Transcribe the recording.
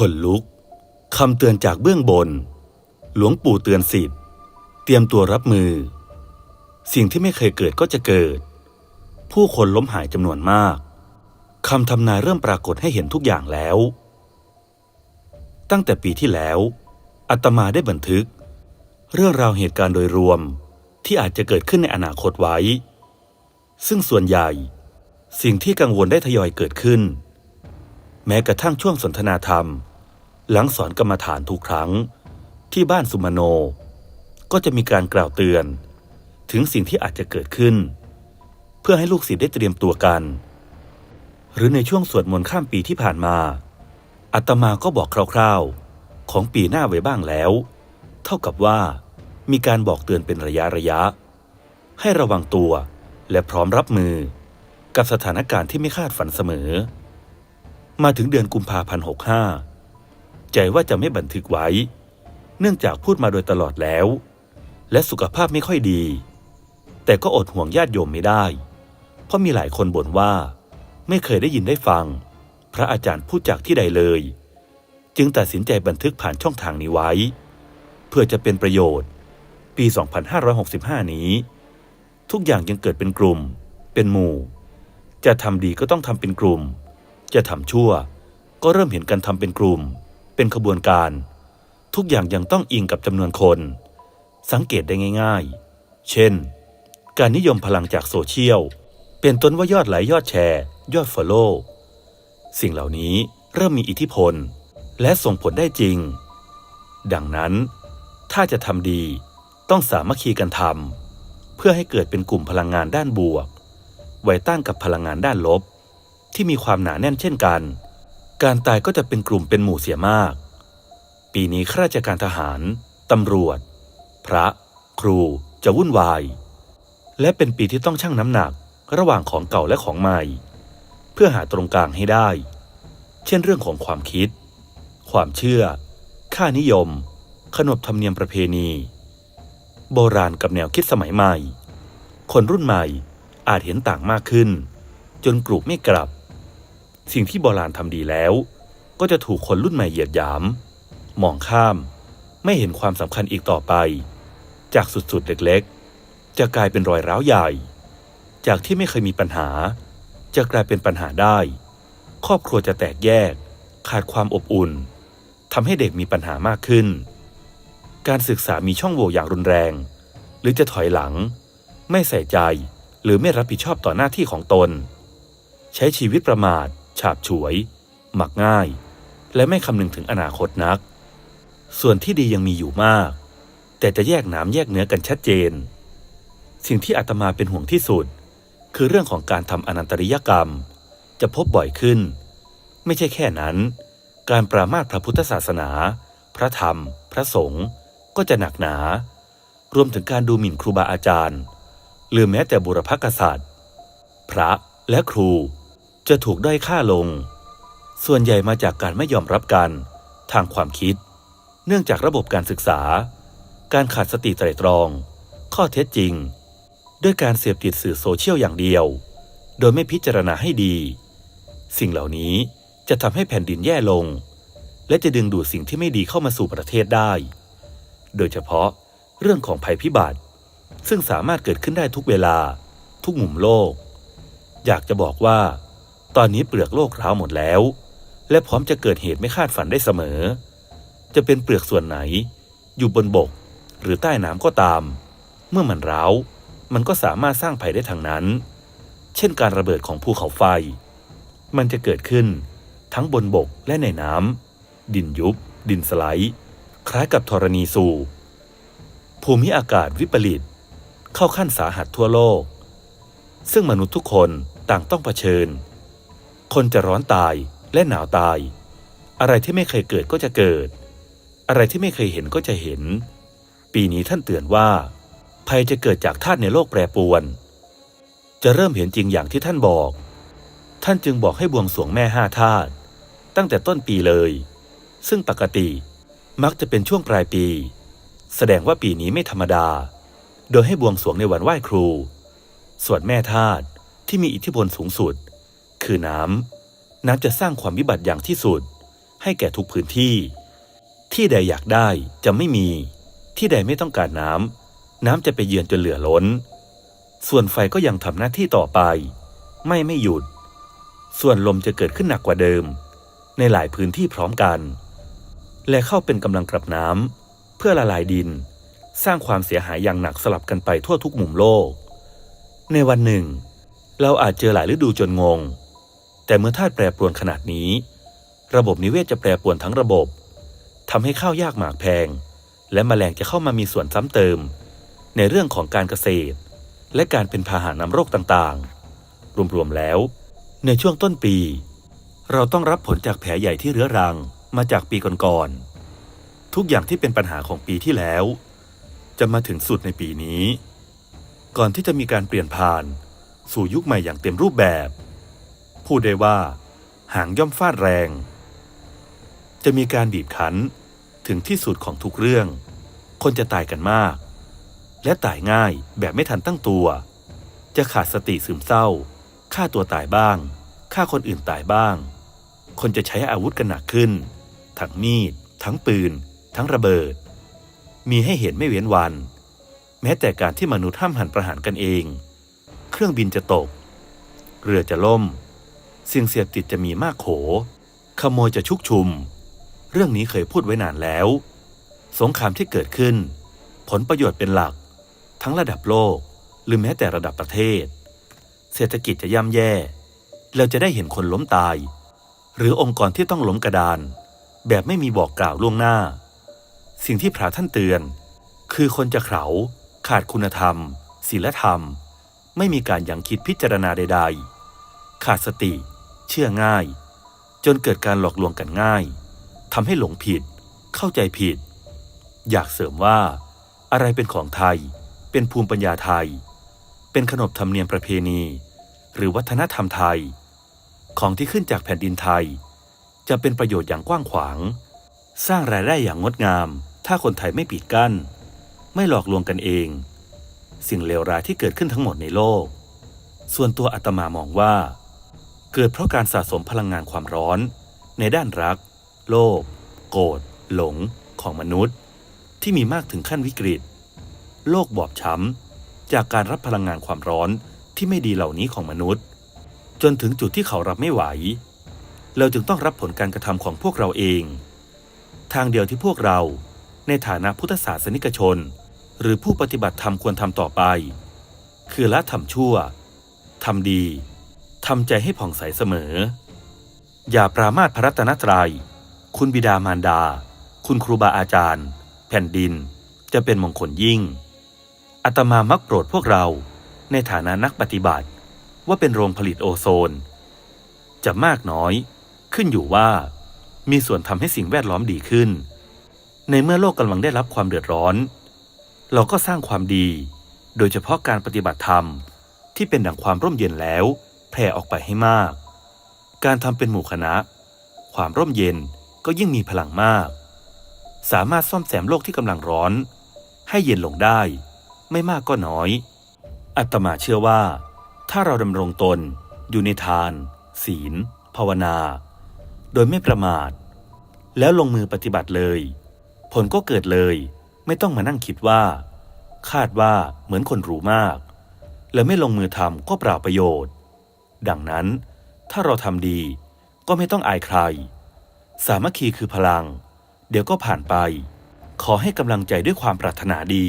ขนลุกคำเตือนจากเบื้องบน หลวงปู่เตือนสิทธิ์เตรียมตัวรับมือ สิ่งที่ไม่เคยเกิดก็จะเกิด ผู้คนล้มหายจำนวนมากคำทำนายเริ่มปรากฏให้เห็นทุกอย่างแล้ว ตั้งแต่ปีที่แล้วอาตมาได้บันทึก เรื่องราวเหตุการณ์โดยรวมที่อาจจะเกิดขึ้นในอนาคตไว้ ซึ่งส่วนใหญ่ สิ่งที่กังวลได้ทยอยเกิดขึ้น แม้กระทั่งช่วงสนทนาธรรม หลังสอนกรรมฐานทุกครั้ง ที่บ้านสุมาโน ก็จะมีการกล่าวเตือน ถึงสิ่งที่อาจจะเกิดขึ้น เพื่อให้ลูกศิษย์ได้เตรียมตัวกัน หรือในช่วงสวดมนต์ข้ามปีที่ผ่านมาอาตมาก็บอกคร่าวๆ ของปีหน้าไว้บ้างแล้ว เท่ากับว่า มีการบอกเตือนเป็นระยะระยะ ให้ระวังตัวและพร้อมรับมือ กับสถานการณ์ที่ไม่คาดฝันเสมอ มาถึงเดือนกุมภาพันธ์หกห้า ใจว่าจะไม่บันทึกไว้ เนื่องจากพูดมาโดยตลอดแล้ว และสุขภาพไม่ค่อยดี แต่ก็อดห่วงญาติโยมไม่ได้ เพราะมีหลายคนบ่นว่า ไม่เคยได้ยินได้ฟัง พระอาจารย์พูดจากที่ใดเลย จึงตัดสินใจบันทึกผ่านช่องทางนี้ไว้ เพื่อจะเป็นประโยชน์ ปี 2565 นี้ ทุกอย่างยังเกิดเป็นกลุ่ม เป็นหมู่ จะทำดีก็ต้องทำเป็นกลุ่ม จะทำชั่วก็เริ่มเห็นกันทำเป็นกลุ่ม เป็นขบวนการ ทุกอย่างยังต้องอิงกับจำนวนคน สังเกตได้ง่าย ๆ เช่น การนิยมพลังจากโซเชียล เป็นต้นว่ายอดไลค์ยอดแชร์ ยอดฟอลโล่สิ่งเหล่านี้เริ่มมีอิทธิพล และส่งผลได้จริง ดังนั้น ถ้าจะทำดีต้องสามัคคีกันทำเพื่อให้เกิดเป็นกลุ่มพลังงานด้านบวก ไว้ต้านกับพลังงานด้านลบ ที่มีความหนาแน่นเช่นกัน การตายก็จะเป็นกลุ่มเป็นหมู่เสียมาก ปีนี้ข้าราชการทหาร ตำรวจ พระ ครูจะวุ่นวาย และเป็นปีที่ต้องชั่งน้ำหนักระหว่างของเก่าและของใหม่ เพื่อหาตรงกลางให้ได้ เช่นเรื่องของความคิด ความเชื่อ ค่านิยม ขนบธรรมเนียมประเพณี โบราณกับแนวคิดสมัยใหม่ คนรุ่นใหม่อาจเห็นต่างมากขึ้น จนกลุ่มไม่กลับ สิ่งที่โบราณทำดีแล้ว ก็จะถูกคนรุ่นใหม่เหยียดหยาม มองข้าม ไม่เห็นความสำคัญอีกต่อไป จากสุดๆเล็กๆ จะกลายเป็นรอยร้าวใหญ่ จากที่ไม่เคยมีปัญหา จะกลายเป็นปัญหาได้ ครอบครัวจะแตกแยก ขาดความอบอุ่นทำให้เด็กมีปัญหามากขึ้น การศึกษามีช่องโหว่อย่างรุนแรง หรือจะถอยหลัง ไม่ใส่ใจหรือไม่รับผิดชอบต่อหน้าที่ของตน ใช้ชีวิตประมาท ฉาบฉวย หมักง่าย และไม่คำนึงถึงอนาคตนัก ส่วนที่ดียังมีอยู่มาก แต่จะแยกน้ำแยกเนื้อกันชัดเจน สิ่งที่อาตมาเป็นห่วงที่สุด คือเรื่องของการทำอนันตริยกรรม จะพบบ่อยขึ้น ไม่ใช่แค่นั้น การปรามาสพระพุทธศาสนา พระธรรม พระสงฆ์ก็จะหนักหนา รวมถึงการดูหมิ่นครูบาอาจารย์หรือแม้แต่บุรพกษัตริย์ พระและครู จะถูกด้อยค่าลง ส่วนใหญ่มาจากการไม่ยอมรับกัน ทางความคิด เนื่องจากระบบการศึกษา การขาดสติไตรตรอง ข้อเท็จจริง ด้วยการเสพติดสื่อโซเชียลอย่างเดียว โดยไม่พิจารณาให้ดี สิ่งเหล่านี้จะทำให้แผ่นดินแย่ลง และจะดึงดูดสิ่งที่ไม่ดีเข้ามาสู่ประเทศได้ โดยเฉพาะเรื่องของภัยพิบัติ ซึ่งสามารถเกิดขึ้นได้ทุกเวลา ทุกมุมโลก อยากจะบอกว่า ตอนนี้เปลือกโลกร้าวหมดแล้ว และพร้อมจะเกิดเหตุไม่คาดฝันได้เสมอ จะเป็นเปลือกส่วนไหน อยู่บนบก หรือใต้น้ำก็ตาม เมื่อมันร้าวมันก็สามารถสร้างภัยได้ทางนั้น เช่นการระเบิดของภูเขาไฟ มันจะเกิดขึ้นทั้งบนบกและในน้ำดินยุบ ดินสไลด์คล้ายกับธรณีสูบภูมิอากาศวิปริตเข้าขั้นสาหัสทั่วโลก ซึ่งมนุษย์ทุกคนต่างต้องเผชิญ คนจะร้อนตายและหนาวตาย อะไรที่ไม่เคยเกิดก็จะเกิด อะไรที่ไม่เคยเห็นก็จะเห็น ปีนี้ท่านเตือนว่า ภัยจะเกิดจากธาตุในโลกแปรปรวน จะเริ่มเห็นจริงอย่างที่ท่านบอก ท่านจึงบอกให้บวงสรวงแม่ห้าธาตุตั้งแต่ต้นปีเลย ซึ่งปกติมักจะเป็นช่วงปลายปี แสดงว่าปีนี้ไม่ธรรมดา โดยให้บวงสรวงในวันไหว้ครู ส่วนแม่ธาตุที่มีอิทธิพลสูงสุด คือน้ำ น้ำจะสร้างความวิบัติอย่างที่สุด ให้แก่ทุกพื้นที่ ที่ใดอยากได้จะไม่มี ที่ใดไม่ต้องการน้ำ น้ำจะไปเยือนจนเหลือล้น ส่วนไฟก็ยังทำหน้าที่ต่อไป ไม่ไม่หยุด ส่วนลมจะเกิดขึ้นหนักกว่าเดิม ในหลายพื้นที่พร้อมกัน และเข้าเป็นกำลังกลับน้ำเพื่อละลายดิน สร้างความเสียหายอย่างหนักสลับกันไปทั่วทุกมุมโลก ในวันหนึ่งเราอาจเจอหลายฤดูจนงง แต่เมื่อธาตุแปรปรวนขนาดนี้ ระบบนิเวศจะแปรปรวนทั้งระบบทำให้ข้าวยากหมากแพง และแมลงจะเข้ามามีส่วนซ้ำเติม ในเรื่องของการเกษตร และการเป็นพาหะนำโรคต่างๆ รวมๆแล้ว ในช่วงต้นปี เราต้องรับผลจากแผลใหญ่ที่เรื้อรังมาจากปีก่อนๆทุกอย่างที่เป็นปัญหาของปีที่แล้ว จะมาถึงสุดในปีนี้ ก่อนที่จะมีการเปลี่ยนผ่าน สู่ยุคใหม่อย่างเต็มรูปแบบ พูดได้ว่า หางย่อมฟาดแรง จะมีการบีบคั้นถึงที่สุดของทุกเรื่อง คนจะตายกันมาก และตายง่ายแบบไม่ทันตั้งตัว จะขาดสติซึมเศร้าฆ่าตัวตายบ้างฆ่าคนอื่นตายบ้าง คนจะใช้อาวุธกันหนักขึ้น ทั้งมีด ทั้งปืน ทั้งระเบิด มีให้เห็นไม่เว้นวัน แม้แต่การที่มนุษย์ห้ามหันประหารกันเอง เครื่องบินจะตก เรือจะล่ม สิ่งเสียบติดจะมีมากโข ขโมยจะชุกชุม เรื่องนี้เคยพูดไว้นานแล้ว สงครามที่เกิดขึ้น ผลประโยชน์เป็นหลัก ทั้งระดับโลกหรือแม้แต่ระดับประเทศ เศรษฐกิจจะย่ำแย่ เราจะได้เห็นคนล้มตาย หรือองค์กรที่ต้องล้มกระดาน แบบไม่มีบอกกล่าวล่วงหน้า สิ่งที่พระท่านเตือน คือคนจะเขาขาดคุณธรรมศีลธรรม ไม่มีการยังคิดพิจารณาใด ๆ ขาดสติ เชื่อง่าย จนเกิดการหลอกลวงกันง่ายทำให้หลงผิด เข้าใจผิด อยากเสริมว่า อะไรเป็นของไทย เป็นภูมิปัญญาไทย เป็นขนบธรรมเนียมประเพณี หรือวัฒนธรรมไทย ของที่ขึ้นจากแผ่นดินไทย จะเป็นประโยชน์อย่างกว้างขวาง สร้างรายได้อย่างงดงาม ถ้าคนไทยไม่ปิดกั้น ไม่หลอกลวงกันเอง สิ่งเลวร้ายที่เกิดขึ้นทั้งหมดในโลก ส่วนตัวอาตมามองว่า เกิดเพราะการสะสมพลังงานความร้อน ในด้านรัก โลภโกรธหลงของมนุษย์ ที่มีมากถึงขั้นวิกฤต โลกบอบช้ำ จากการรับพลังงานความร้อนที่ไม่ดีเหล่านี้ของมนุษย์ จนถึงจุดที่เขารับไม่ไหว เราจึงต้องรับผลการกระทำของพวกเราเอง ทางเดียวที่พวกเราในฐานะพุทธศาสนิกชน หรือผู้ปฏิบัติธรรมควรทำต่อไป คือละทำชั่วทำดี ทำใจให้ผ่องใสเสมอ อย่าปรามาสพระรัตนตรยัย คุณบิดามารดา คุณครูบาอาจารย์ แผ่นดิน จะเป็นมงคลยิ่งอาตมามักโปรดพวกเราในฐานะนักปฏิบัติ ว่าเป็นโรงผลิตโอโซน จะมากน้อย ขึ้นอยู่ว่า มีส่วนทำให้สิ่งแวดล้อมดีขึ้น ในเมื่อโลกกำลังได้รับความเดือดร้อน เราก็สร้างความดี โดยเฉพาะการปฏิบัติธรรมที่เป็นดั่งความร่มเย็นแล้ว แผ่ออกไปให้มาก การทำเป็นหมู่คณะ ความร่มเย็นก็ยิ่งมีพลังมาก สามารถซ่อมแซมโลกที่กำลังร้อน ให้เย็นลงได้ ไม่มากก็น้อย อัตมาเชื่อว่า ถ้าเราดำรงตน อยู่ในทาน ศีล ภาวนา โดยไม่ประมาท แล้วลงมือปฏิบัติเลย ผลก็เกิดเลย ไม่ต้องมานั่งคิดว่า คาดว่าเหมือนคนรู้มาก และไม่ลงมือทำก็เปล่าประโยชน์ ดังนั้น ถ้าเราทำดีก็ไม่ต้องอายใคร สามัคคีคือพลัง เดี๋ยวก็ผ่านไป ขอให้กำลังใจด้วยความปรารถนาดี